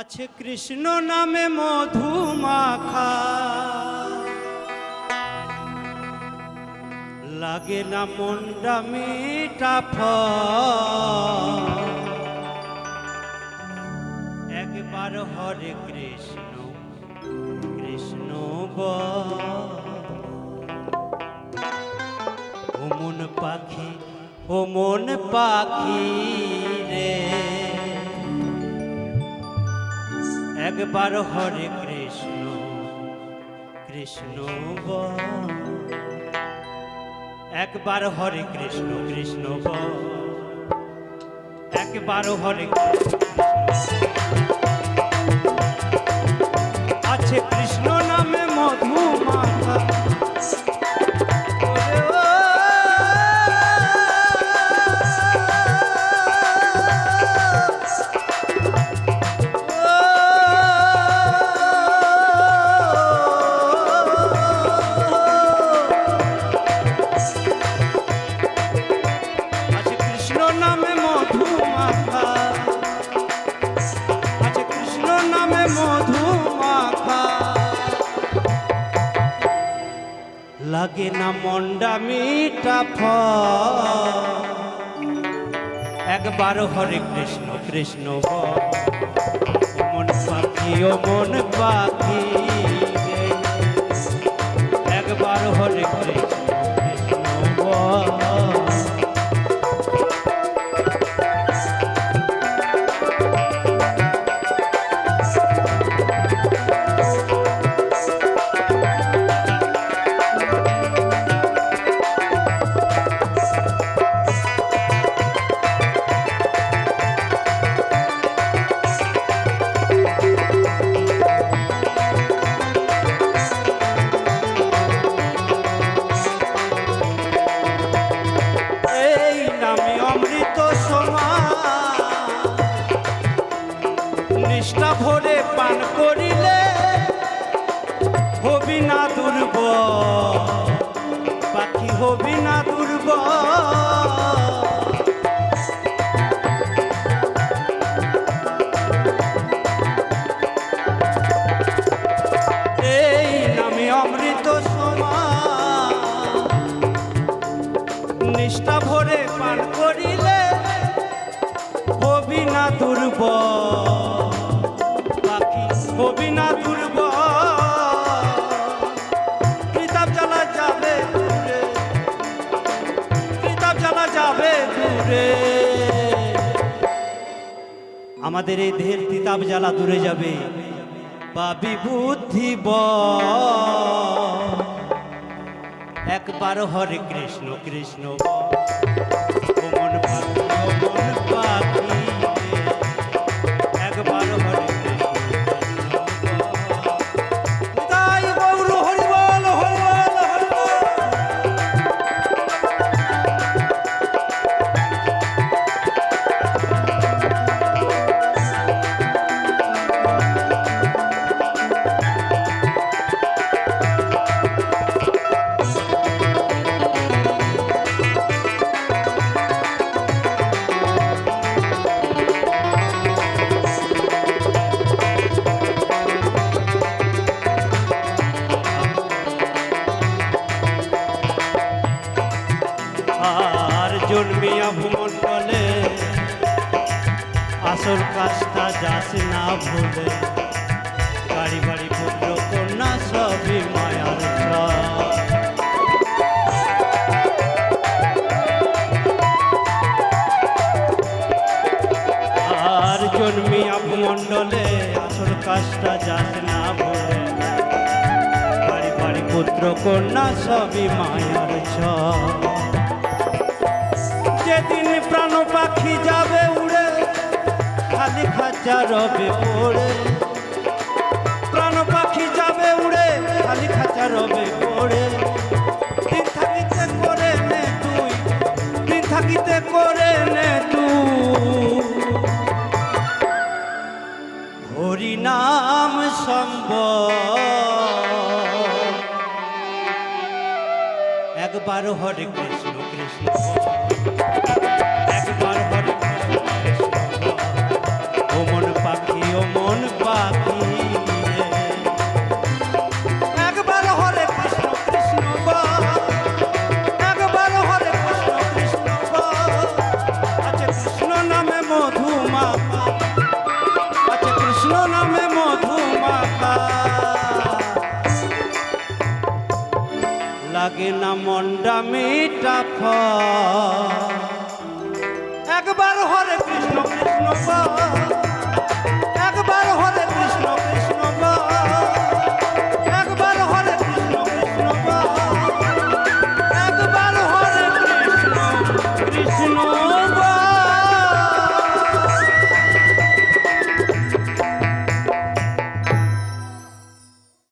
আছে কৃষ্ণ নামে মধু মাখা লাগে না মন্ডা মিটা। একবার হরে কৃষ্ণ কৃষ্ণ ও পাখি, ও মন পাখি রে। একবার হরে কৃষ্ণ কৃষ্ণ। একবার হরে কৃষ্ণ কৃষ্ণ। একবার হরে কৃষ্ণ আছে মধু মাখা লাগে না মন্ডা মিঠা একবার হরে কৃষ্ণ কৃষ্ণ মন পাখি ও মন পাখি। একবার হরে কৃষ্ণ। অমৃত নিষ্ঠা ভরে পান করিলে হবি না দুর্ব পাখি হবি না দুর্ব হবি না বাকি হবি না দুর্ব কিতাব জ্বালা যাবে দূরে। আমাদের এই দেহের কিতাব জ্বালা দূরে যাবে পাবি বুদ্ধি একবার হরে কৃষ্ণ কৃষ্ণ আসল কাজটা যাস না ভুলে। বাড়ি বাড়ি, পুত্র, কন্যা, সবই মায়ার আর জন্মি ভূমণ্ডলে আসল কাজটা যাস না ভুলে। বাড়ি বাড়ি, পুত্র, কন্যা, সবই মায়ার ছয়। যেদিন প্রাণ পাখি যাবে খালি খাঁচা রবে পড়ে প্রাণ পাখি যাবে উড়ে, খালি খাঁচা রবে পড়ে দিন থাকিতে করে নে তুই, দিন থাকিতে করে নে তুই। হরি নাম সম্ব একবার হরে কৃষ্ণ কৃষ্ণ। নামে মধুমাখা লাগে না মন্ডা মিটা খ। একবার হরে কৃষ্ণ কৃষ্ণ বাবা